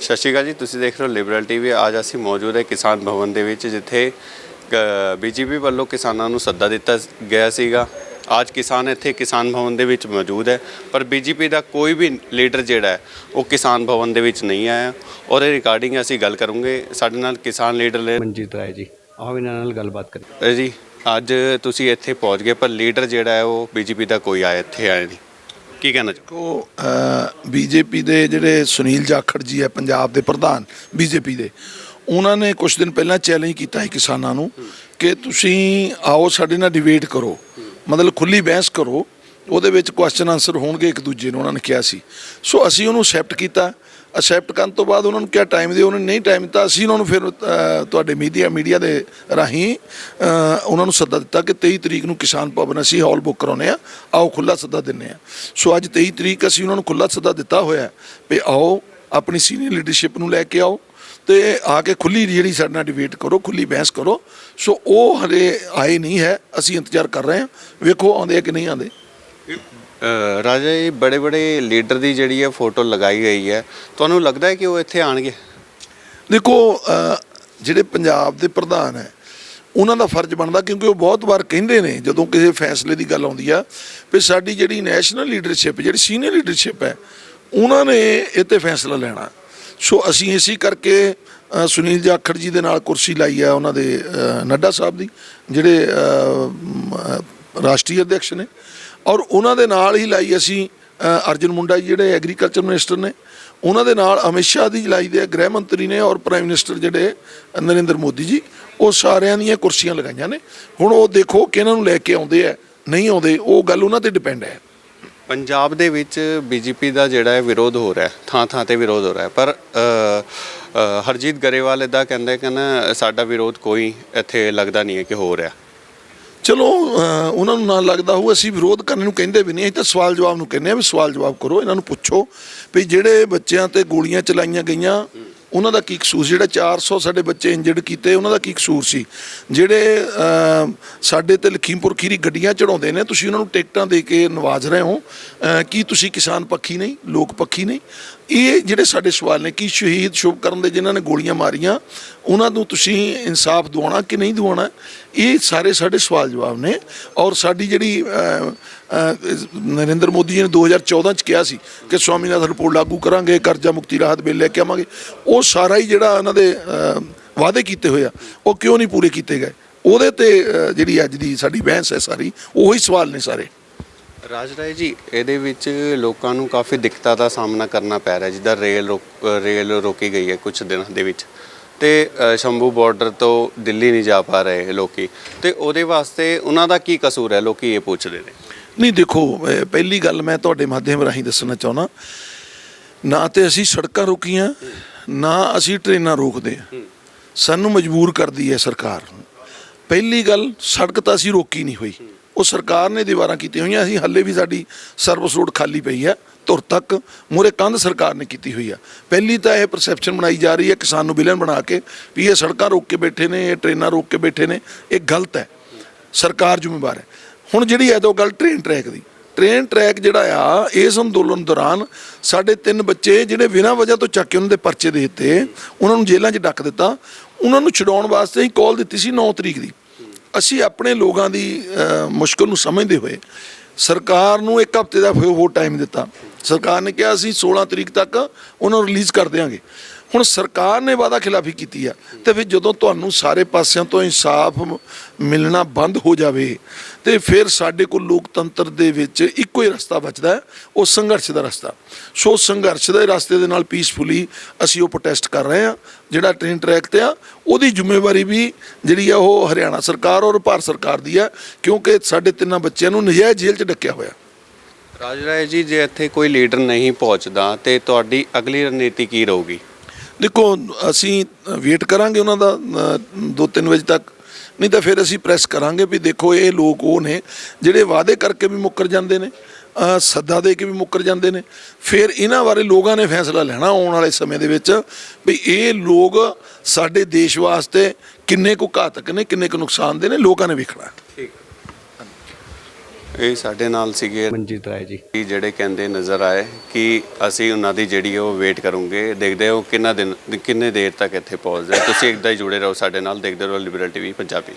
ਸਤਿ ਸ਼੍ਰੀ ਅਕਾਲ ਜੀ ਤੁਸੀਂ ਦੇਖ ਰਹੇ ਹੋ ਲਿਬਰਲ ਟੀਵੀ ਅੱਜ ਅਸੀਂ ਮੌਜੂਦ ਹੈ ਕਿਸਾਨ ਭਵਨ ਦੇ ਵਿੱਚ ਜਿੱਥੇ ਬੀਜੇਪੀ ਵੱਲੋਂ ਕਿਸਾਨਾਂ ਨੂੰ ਸੱਦਾ ਦਿੱਤਾ ਗਿਆ ਸੀਗਾ। ਅੱਜ ਕਿਸਾਨ ਇੱਥੇ ਕਿਸਾਨ ਭਵਨ ਦੇ ਵਿੱਚ ਮੌਜੂਦ ਹੈ ਪਰ ਬੀਜੇਪੀ ਦਾ ਕੋਈ ਵੀ ਲੀਡਰ ਜਿਹੜਾ ਹੈ ਉਹ ਕਿਸਾਨ ਭਵਨ ਦੇ ਵਿੱਚ ਨਹੀਂ ਆਇਆ। ਔਰ ਇਹ ਰਿਕਾਰਡਿੰਗ ਅਸੀਂ ਗੱਲ ਕਰੂੰਗੇ। ਸਾਡੇ ਨਾਲ ਕਿਸਾਨ ਲੀਡਰ ਨੇ ਮਨਜੀਤ ਰਾਏ ਜੀ ਆਓ ਇਹਨਾਂ ਨਾਲ ਗੱਲਬਾਤ ਕਰੀਏ। ਜੀ ਅੱਜ ਤੁਸੀਂ ਇੱਥੇ ਪਹੁੰਚ ਗਏ ਪਰ ਲੀਡਰ ਜਿਹੜਾ ਹੈ ਉਹ ਬੀਜੇਪੀ ਦਾ ਕੋਈ ਆਇਆ ਇੱਥੇ ਆਇਆ ਨਹੀਂ। ਕੀ ਕਹਿਣਾ ਚਾਹੋ ਕੋ ਬੀਜੇਪੀ ਦੇ ਜਿਹੜੇ ਸੁਨੀਲ ਜਾਖੜ ਜੀ ਹੈ, ਪੰਜਾਬ ਦੇ ਪ੍ਰਧਾਨ ਬੀਜੇਪੀ ਦੇ, ਉਹਨਾਂ ਨੇ ਕੁਝ ਦਿਨ ਪਹਿਲਾਂ ਚੈਲੰਜ ਕੀਤਾ ਹੈ ਕਿਸਾਨਾਂ ਨੂੰ ਕਿ ਤੁਸੀਂ ਆਓ, ਸਾਡੇ ਨਾਲ ਡਿਬੇਟ ਕਰੋ। ਮਤਲਬ ਖੁੱਲੀ ਬਹਿਸ ਕਰੋ ਉਹਦੇ ਵਿੱਚ ਕੁਐਸਚਨ ਆਨਸਰ ਹੋਣਗੇ ਇੱਕ ਦੂਜੇ ਨੂੰ, ਉਹਨਾਂ ਨੇ ਕਿਹਾ ਸੀ। ਸੋ ਅਸੀਂ ਉਹਨੂੰ ਅਸੈਪਟ ਕੀਤਾ। ਅਸੈਪਟ ਕਰਨ ਤੋਂ ਬਾਅਦ ਉਹਨਾਂ ਨੂੰ ਕਿਹਾ ਟਾਈਮ ਦਿਓ, ਉਹਨਾਂ ਨੇ ਨਹੀਂ ਟਾਈਮ ਦਿੱਤਾ, ਅਸੀਂ ਉਹਨਾਂ ਨੂੰ ਫਿਰ ਤੁਹਾਡੇ ਮੀਡੀਆ ਮੀਡੀਆ ਦੇ ਰਾਹੀਂ ਉਹਨਾਂ ਨੂੰ ਸੱਦਾ ਦਿੱਤਾ ਕਿ 23 ਤਰੀਕ ਨੂੰ ਕਿਸਾਨ ਭਵਨ ਅਸੀਂ ਹਾਲ ਬੁੱਕ ਕਰਾਉਨੇ ਆ ਆਓ ਖੁੱਲਾ ਸੱਦਾ ਦਿੰਨੇ ਆ ਸੋ ਅੱਜ 23 ਤਰੀਕ ਅਸੀਂ ਉਹਨਾਂ ਨੂੰ ਖੁੱਲਾ ਸੱਦਾ ਦਿੱਤਾ ਹੋਇਆ ਵੀ ਆਓ, ਆਪਣੀ ਸੀਨੀਅਰ ਲੀਡਰਸ਼ਿਪ ਨੂੰ ਲੈ ਕੇ ਆਓ ਤੇ ਆ ਕੇ ਖੁੱਲੀ ਜਿਹੜੀ ਸਾਡੇ ਨਾਲ ਡਿਬੇਟ ਕਰੋ ਖੁੱਲੀ ਬਹਿਸ ਕਰੋ। ਸੋ ਉਹ ਹਲੇ ਆਏ ਨਹੀਂ ਹੈ, ਅਸੀਂ ਇੰਤਜ਼ਾਰ ਕਰ ਰਹੇ ਹਾਂ। ਵੇਖੋ ਆਉਂਦੇ ਆ ਕਿ ਨਹੀਂ ਆਉਂਦੇ। ਰਾਜਾ ਜੀ, ਬੜੇ ਬੜੇ ਲੀਡਰ ਦੀ ਜਿਹੜੀ ਹੈ ਫੋਟੋ ਲਗਾਈ ਗਈ ਹੈ, ਤੁਹਾਨੂੰ ਲੱਗਦਾ ਹੈ ਕਿ ਉਹ ਇੱਥੇ ਆਣਗੇ ਦੇਖੋ ਜਿਹੜੇ ਪੰਜਾਬ ਦੇ ਪ੍ਰਧਾਨ ਹੈ, ਉਹਨਾਂ ਦਾ ਫਰਜ਼ ਬਣਦਾ ਕਿਉਂਕਿ ਉਹ ਬਹੁਤ ਵਾਰ ਕਹਿੰਦੇ ਨੇ, ਜਦੋਂ ਕਿਸੇ ਫੈਸਲੇ ਦੀ ਗੱਲ ਆਉਂਦੀ ਆ, ਵੀ ਸਾਡੀ ਜਿਹੜੀ ਨੈਸ਼ਨਲ ਲੀਡਰਸ਼ਿਪ ਜਿਹੜੀ ਸੀਨੀਅਰ ਲੀਡਰਸ਼ਿਪ ਹੈ, ਉਹਨਾਂ ਨੇ ਇਹ ਤੇ ਫੈਸਲਾ ਲੈਣਾ। ਸੋ ਅਸੀਂ ਇਸੇ ਕਰਕੇ ਸੁਨੀਲ ਜਾਖੜ ਜੀ ਦੇ ਨਾਲ ਕੁਰਸੀ ਲਾਈ ਆ, ਉਹਨਾਂ ਦੇ ਨੱਡਾ ਸਾਹਿਬ ਦੀ, ਜਿਹੜੇ ਰਾਸ਼ਟਰੀ ਅਧਿਕਸ਼ ਨੇ। ਔਰ ਉਹਨਾਂ ਦੇ ਨਾਲ ਹੀ ਲਾਈ ਅਸੀਂ ਅ, ਅਰਜਨ ਮੁੰਡਾ ਜੀ ਜਿਹੜੇ ਐਗਰੀਕਲਚਰ ਮਿਨਿਸਟਰ ਨੇ ਉਹਨਾਂ ਦੇ ਨਾਲ ਅਮਿਤ ਸ਼ਾਹ ਦੀ ਲਾਈ ਦੇ ਗ੍ਰਹਿ ਮੰਤਰੀ ਨੇ ਔਰ ਪ੍ਰਾਈਮ ਮਿਨਿਸਟਰ ਜਿਹੜੇ ਨਰਿੰਦਰ ਮੋਦੀ ਜੀ ਉਹ ਸਾਰਿਆਂ ਦੀਆਂ ਕੁਰਸੀਆਂ ਲਗਾਈਆਂ ਨੇ। ਹੁਣ ਉਹ ਦੇਖੋ ਕਿ ਇਹਨਾਂ ਨੂੰ ਲੈ ਕੇ ਆਉਂਦੇ ਆ ਨਹੀਂ ਆਉਂਦੇ ਉਹ ਗੱਲ ਉਹਨਾਂ ਤੇ ਡਿਪੈਂਡ ਹੈ। ਪੰਜਾਬ ਦੇ ਵਿੱਚ ਬੀਜੇਪੀ ਦਾ ਜਿਹੜਾ ਹੈ ਵਿਰੋਧ ਹੋ ਰਿਹਾ ਹੈ ਥਾਂ ਥਾਂ ਤੇ ਵਿਰੋਧ ਹੋ ਰਿਹਾ ਹੈ ਪਰ ਹਰਜੀਤ ਗਰੇਵਾਲ ਇਦਾਂ ਕਹਿੰਦੇ ਕਿ ਨਾ ਸਾਡਾ ਵਿਰੋਧ ਕੋਈ ਇੱਥੇ ਲੱਗਦਾ ਨਹੀਂ ਹੈ ਕਿ ਹੋ ਰਿਹਾ। ਚਲੋ ਉਹਨਾਂ ਨੂੰ ਨਾ ਲੱਗਦਾ ਹੋਊ, ਅਸੀਂ ਵਿਰੋਧ ਕਰਨ ਨੂੰ ਕਹਿੰਦੇ ਵੀ ਨਹੀਂ, ਅਸੀਂ ਤਾਂ ਸਵਾਲ ਜਵਾਬ ਨੂੰ ਕਹਿੰਦੇ ਆ ਵੀ ਸਵਾਲ ਜਵਾਬ ਕਰੋ, ਇਹਨਾਂ ਨੂੰ ਪੁੱਛੋ ਵੀ ਜਿਹੜੇ ਬੱਚਿਆਂ ਤੇ ਗੋਲੀਆਂ ਚਲਾਈਆਂ ਗਈਆਂ, ਉਹਨਾਂ ਦਾ ਕੀ ਕਸੂਰ ਸੀ? ਜਿਹੜਾ 400 ਸਾਡੇ ਬੱਚੇ ਇੰਜਰਡ ਕੀਤੇ, ਉਹਨਾਂ ਦਾ ਕੀ ਕਸੂਰ ਸੀ ਜਿਹੜੇ ਸਾਡੇ ਤੇ ਲਖੀਮਪੁਰ ਖੀਰੀ ਗੱਡੀਆਂ ਚੜਾਉਂਦੇ ਨੇ, ਤੁਸੀਂ ਉਹਨਾਂ ਨੂੰ ਟਿਕਟਾਂ ਦੇ ਕੇ ਨਵਾਜ ਰਹੇ ਹੋ ਕੀ ਤੁਸੀਂ ਕਿਸਾਨ ਪੱਖੀ ਨਹੀਂ, ਲੋਕ ਪੱਖੀ ਨਹੀਂ ਇਹ ਜਿਹੜੇ ਸਾਡੇ ਸਵਾਲ ਨੇ, ਕਿ ਸ਼ਹੀਦ ਸ਼ੁਭਕਰਨ ਦੇ ਜਿਨ੍ਹਾਂ ਨੇ ਗੋਲੀਆਂ ਮਾਰੀਆਂ, ਉਹਨਾਂ ਨੂੰ ਤੁਸੀਂ ਇਨਸਾਫ ਦਿਵਾਉਣਾ ਕਿ ਨਹੀਂ ਦਿਵਾਉਣਾ? ਇਹ ਸਾਰੇ ਸਾਡੇ ਸਵਾਲ ਜਵਾਬ ਨੇ ਔਰ ਸਾਡੀ ਜਿਹੜੀ ਨਰਿੰਦਰ ਮੋਦੀ ਜੀ ਨੇ 2014 ਚ ਕਿਹਾ ਸੀ ਕਿ ਸਵਾਮੀਨਾਥਨ ਰਿਪੋਰਟ ਲਾਗੂ ਕਰਾਂਗੇ, ਕਰਜ਼ਾ ਮੁਕਤੀ ਰਾਹਤ ਬਿੱਲ ਲੈ ਕੇ ਆਵਾਂਗੇ। ਉਹ ਸਾਰਾ ਹੀ ਜਿਹੜਾ ਉਹਨਾਂ ਦੇ ਵਾਅਦੇ ਕੀਤੇ ਹੋਏ ਆ, ਉਹ ਕਿਉਂ ਨਹੀਂ ਪੂਰੇ ਕੀਤੇ ਗਏ? ਉਹਦੇ ਤੇ ਜਿਹੜੀ ਅੱਜ ਦੀ ਸਾਡੀ ਬਹਿਸ ਹੈ ਸਾਰੀ, ਉਹੀ ਸਵਾਲ ਨੇ ਸਾਰੇ। ਰਾਜ ਰਾਏ ਜੀ ਇਹਦੇ ਵਿੱਚ ਲੋਕਾਂ ਨੂੰ ਕਾਫੀ ਦਿੱਕਤਾਂ ਦਾ ਸਾਹਮਣਾ ਕਰਨਾ ਪੈ ਰਿਹਾ ਜਿੱਦਾਂ ਰੇਲ ਰੋਕ- ਰੇਲ ਰੋਕੀ ਗਈ ਹੈ ਕੁਝ ਦਿਨਾਂ ਦੇ ਵਿੱਚ। ਤੇ ਅ, ਸ਼ੰਭੂ ਬਾਰਡਰ ਤੋਂ ਦਿੱਲੀ ਨਹੀਂ ਜਾ ਪਾ ਰਹੇ ਲੋਕੀ। ਤੇ ਉਹਦੇ ਵਾਸਤੇ ਉਹਨਾਂ ਦਾ ਕੀ ਕਸੂਰ ਹੈ? ਲੋਕੀ ਇਹ ਪੁੱਛਦੇ ਨੇ। ਨਹੀਂ ਦੇਖੋ ਅਹ ਪਹਿਲੀ ਗੱਲ ਮੈਂ ਤੁਹਾਡੇ ਮਾਧਿਅਮ ਰਾਹੀਂ ਦੱਸਣਾ ਚਾਹੁੰਦਾ। ਨਾ ਤੇ ਅਸੀਂ ਸੜਕਾਂ ਰੋਕੀਆਂ ਨਾ ਅਸੀਂ ਟ੍ਰੇਨਾਂ ਰੋਕਦੇ। ਹਾਂ। ਸਾਨੂੰ ਮਜਬੂਰ ਕਰਦੀ ਹੈ ਸਰਕਾਰ। ਪਹਿਲੀ ਗੱਲ ਸੜਕ ਤਾਂ ਅਸੀਂ ਰੋਕੀ ਨਹੀਂ ਹੋਈ। ਉਹ ਸਰਕਾਰ ਨੇ ਦੀਵਾਰਾਂ ਕੀਤੀਆਂ ਹੋਈਆਂ। ਅਸੀਂ ਹੱਲੇ ਵੀ ਸਾਡੀ ਸਰਵਿਸ ਰੋਡ ਖਾਲੀ ਪਈ ਹੈ, ਧੁਰ ਤੱਕ। ਮੂਹਰੇ ਕੰਧ ਸਰਕਾਰ ਨੇ ਕੀਤੀ ਹੋਈ ਆ। ਪਹਿਲੀ ਤਾਂ ਇਹ ਪਰਸੈਪਸ਼ਨ ਬਣਾਈ ਜਾ ਰਹੀ ਹੈ ਕਿਸਾਨ ਨੂੰ ਵਿਲਨ ਬਣਾ ਕੇ ਵੀ ਇਹ ਸੜਕਾਂ ਰੋਕ ਕੇ ਬੈਠੇ ਨੇ, ਇਹ ਟ੍ਰੇਨਾਂ ਰੋਕ ਕੇ ਬੈਠੇ ਨੇ। ਇਹ ਗਲਤ ਹੈ। ਸਰਕਾਰ ਜ਼ਿੰਮੇਵਾਰ ਹੈ। ਹੁਣ ਜਿਹੜੀ ਹੈ ਤਾਂ ਗੱਲ ਟ੍ਰੇਨ ਟਰੈਕ ਦੀ। ਟ੍ਰੇਨ ਟਰੈਕ ਜਿਹੜਾ ਆ, ਇਸ ਅੰਦੋਲਨ ਦੌਰਾਨ ਸਾਡੇ ਤਿੰਨ ਬੱਚੇ ਜਿਹੜੇ ਬਿਨਾਂ ਵਜ੍ਹਾ ਤੋਂ ਚੱਕ ਕੇ ਉਹਨਾਂ ਦੇ ਪਰਚੇ ਦੇ ਦਿੱਤੇ, ਉਹਨਾਂ ਨੂੰ ਜੇਲ੍ਹਾਂ 'ਚ ਡੱਕ ਦਿੱਤਾ। ਉਹਨਾਂ ਨੂੰ ਛਡਾਉਣ ਵਾਸਤੇ ਹੀ ਕਾਲ ਦਿੱਤੀ ਸੀ 9 ਤਰੀਕ ਦੀ। ਅਸੀਂ ਆਪਣੇ ਲੋਕਾਂ ਦੀ ਅਹ, ਮੁਸ਼ਕਲ ਨੂੰ ਸਮਝਦੇ ਹੋਏ ਸਰਕਾਰ ਨੂੰ ਇੱਕ ਹਫ਼ਤੇ ਦਾ ਹੋਰ ਟਾਈਮ ਦਿੱਤਾ। ਸਰਕਾਰ ਨੇ ਕਿਹਾ ਅਸੀਂ 16 ਤਰੀਕ ਤੱਕ ਉਹਨਾਂ ਨੂੰ ਰਿਲੀਜ਼ ਕਰ ਦਿਆਂਗੇ। ਹੁਣ ਸਰਕਾਰ ਨੇ ਵਾਅਦਾ ਖਿਲਾਫੀ ਕੀਤੀ ਆ ਤੇ ਫਿਰ ਜਦੋਂ ਤੁਹਾਨੂੰ ਸਾਰੇ ਪਾਸਿਆਂ ਤੋਂ ਇਨਸਾਫ ਮਿਲਣਾ ਬੰਦ ਹੋ ਜਾਵੇ ਤੇ ਫਿਰ ਸਾਡੇ ਕੋਲ ਲੋਕਤੰਤਰ ਦੇ ਵਿੱਚ ਇੱਕੋ ਹੀ ਰਸਤਾ ਬਚਦਾ ਉਹ ਸੰਘਰਸ਼ ਦਾ ਰਸਤਾ। ਸੋ ਸੰਘਰਸ਼ ਦੇ ਰਸਤੇ ਦੇ ਨਾਲ ਪੀਸਫੁਲੀ ਅਸੀਂ ਉਹ ਪ੍ਰੋਟੈਸਟ ਕਰ ਰਹੇ ਹਾਂ ਜਿਹੜਾ ਟ੍ਰੇਨ ਟਰੈਕ ਤੇ ਆ ਉਹਦੀ ਜ਼ਿੰਮੇਵਾਰੀ ਵੀ ਜਿਹੜੀ ਆ ਉਹ ਹਰਿਆਣਾ ਸਰਕਾਰ ਔਰ ਭਾਰਤ ਸਰਕਾਰ ਦੀ ਹੈ ਕਿਉਂਕਿ ਸਾਡੇ ਤਿੰਨਾਂ ਬੱਚਿਆਂ ਨੂੰ ਨਜਾਇਜ਼ ਜੇਲ੍ਹ 'ਚ ਡੱਕਿਆ ਹੋਇਆ। ਰਾਜ ਰਾਏ ਜੀ ਜੇ ਇੱਥੇ ਕੋਈ ਲੀਡਰ ਨਹੀਂ ਪਹੁੰਚਦਾ ਤੇ ਤੁਹਾਡੀ ਅਗਲੀ ਰਣਨੀਤੀ ਕੀ ਰਹੂਗੀ? ਦੇਖੋ ਅਸੀਂ ਵੇਟ ਕਰਾਂਗੇ ਉਹਨਾਂ ਦਾ 2-3 ਵਜੇ ਤੱਕ। ਨਹੀਂ ਤਾਂ ਫਿਰ ਅਸੀਂ ਪ੍ਰੈਸ ਕਰਾਂਗੇ ਵੀ ਦੇਖੋ ਇਹ ਲੋਕ ਉਹ ਨੇ ਜਿਹੜੇ ਵਾਅਦੇ ਕਰਕੇ ਵੀ ਮੁੱਕਰ ਜਾਂਦੇ ਨੇ ਸੱਦਾ ਦੇ ਕੇ ਵੀ ਮੁੱਕਰ ਜਾਂਦੇ ਨੇ। ਫਿਰ ਇਹਨਾਂ ਬਾਰੇ ਲੋਕਾਂ ਨੇ ਫੈਸਲਾ ਲੈਣਾ ਆਉਣ ਵਾਲੇ ਸਮੇਂ ਦੇ ਵਿੱਚ ਵੀ ਇਹ ਲੋਕ ਸਾਡੇ ਦੇਸ਼ ਵਾਸਤੇ ਕਿੰਨੇ ਕੁ ਘਾਤਕ ਨੇ, ਕਿੰਨੇ ਕੁ ਨੁਕਸਾਨ ਦੇ ਨੇ, ਲੋਕਾਂ ਨੇ ਵੇਖਣਾ ਠੀਕ। ਇਹ ਸਾਡੇ ਨਾਲ ਸੀਗੇ ਮਨਜੀਤ ਰਾਏ ਜੀ। ਕਿ ਜਿਹੜੇ ਕਹਿੰਦੇ ਨਜ਼ਰ ਆਏ ਕਿ ਅਸੀਂ ਉਹਨਾਂ ਦੀ ਜਿਹੜੀ ਉਹ ਵੇਟ ਕਰੂੰਗੇ। ਦੇਖਦੇ ਹੋ ਕਿੰਨਾ ਦਿਨ ਕਿੰਨੇ ਦੇਰ ਤੱਕ ਇੱਥੇ ਪਹੁੰਚਦੇ ਤੁਸੀਂ ਇੱਦਾਂ ਹੀ ਜੁੜੇ ਰਹੋ ਸਾਡੇ ਨਾਲ। ਦੇਖਦੇ ਰਹੋ ਲਿਬਰਲ ਟੀਵੀ ਪੰਜਾਬੀ।